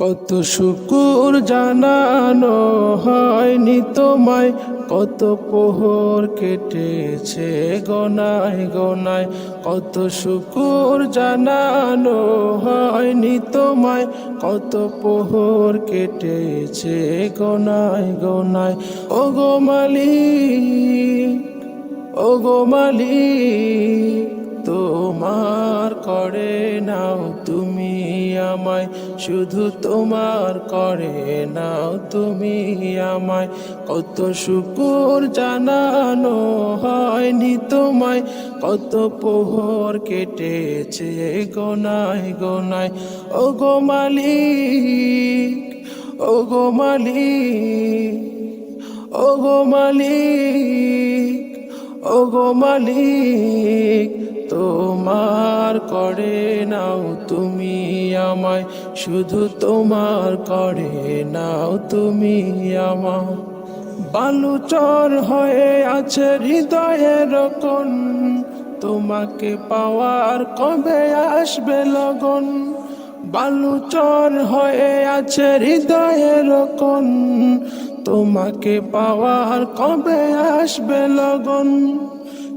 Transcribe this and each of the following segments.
কত শুকুর জানানো হয়নি তোমায়, কত পোহর কেটেছে গনায় গনায়, কত শুকুর জানানো হয়নি তোমায়, কত পোহর কেটেছে গনায় গনায়। ও গো মালিক ও গো মালিক তোমার করে নাও, তুমি আমায়, শুধু তোমার করে নাও, তুমি আমায়। কত শুকুর জানানো হয়নি তোমায়, কত পোহর কেটেছে গোনায় গোনায় ও গো মালিক ও গো মালিক ও গো মালিক। গো মালিক, তোমার করে নাও তুমি আমায়, শুধু তোমার করে নাও তুমি আমায়। বালুচর হয়ে আছে হৃদয়ের কোন তোমাকে পাওয়ার কবে আসবে লগন? বালুচর হয়ে আছে হৃদয়ের কোন তোমাকে পাওয়ার কবে আসবে লগন?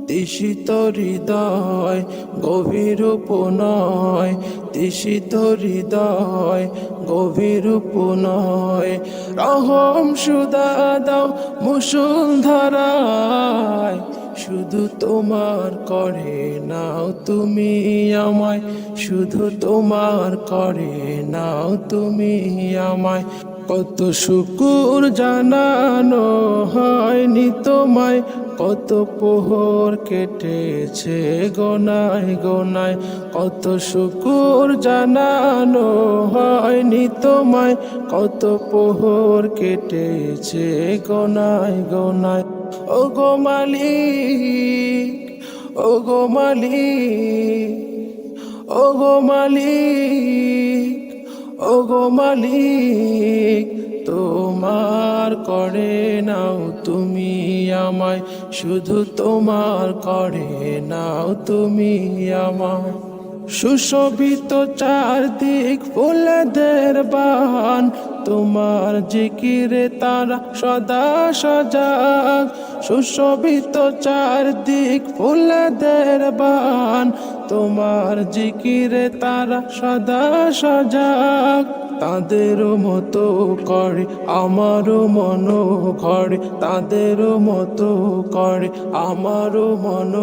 তিসিত হৃদয়, গভীর নয় তিসিত হৃদয়, গভীর নয় রহম সুদা দাও মুসুল ধারায়। শুধু তোমার করে নাও তুমি আমায়। শুধু তোমার করে নাও তুমি আমায়। কত শুকুর জানানো হয়নি তোমায়, কত পোহর কেটেছে গোনায় গোনায়, কত শুকুর জানানো হয়নি তোমায়, কত পোহর কেটেছে গোনায় গোনায়। ও গো মালিক ও গো মালিক ও গো মালিক ও গো মালিক, তোমার করে নাও, তুমি আমায়, শুধু তোমার করে নাও, তুমি আমায়। সুশোভিত চারদিক ফুলদের বান তোমার জিকিরে তারা সদা সজাগ, সুশোভিত চারদিক ফুলদের বান। তোমার জিকিরে তারা সদা সজাগ তাদেরও মতো করে আমারও মন করে তাদেরও মতো করে আমারও মন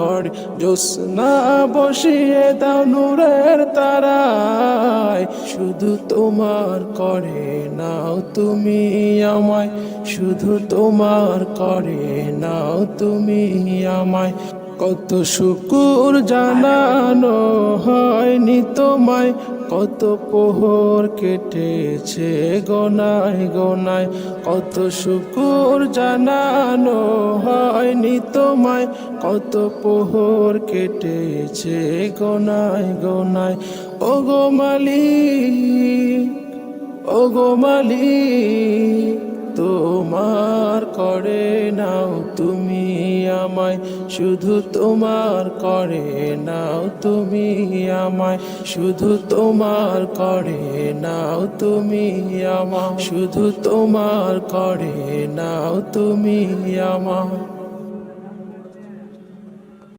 করে জোসনা বসিয়ে দাও নূরের তারায়, শুধু তোমার করে নাও তুমি আমায়, শুধু তোমার করে নাও তুমি আমায়। কত শুকুর জানানো হয়নি তোমায়, কত পোহর কেটেছে গোনায় গোনায়। কত শুকুর জানানো হয়নি তোমায়, কত পোহর কেটেছে গোনায় গোনায়। ও গো মালিক ও গো মালিক, তোমার করে নাও, তুমি আমায়, শুধু তোমার করে নাও, তুমি আমায়, শুধু তোমার করে নাও, তুমি আমায়, শুধু তোমার করে নাও, তুমি আমায়।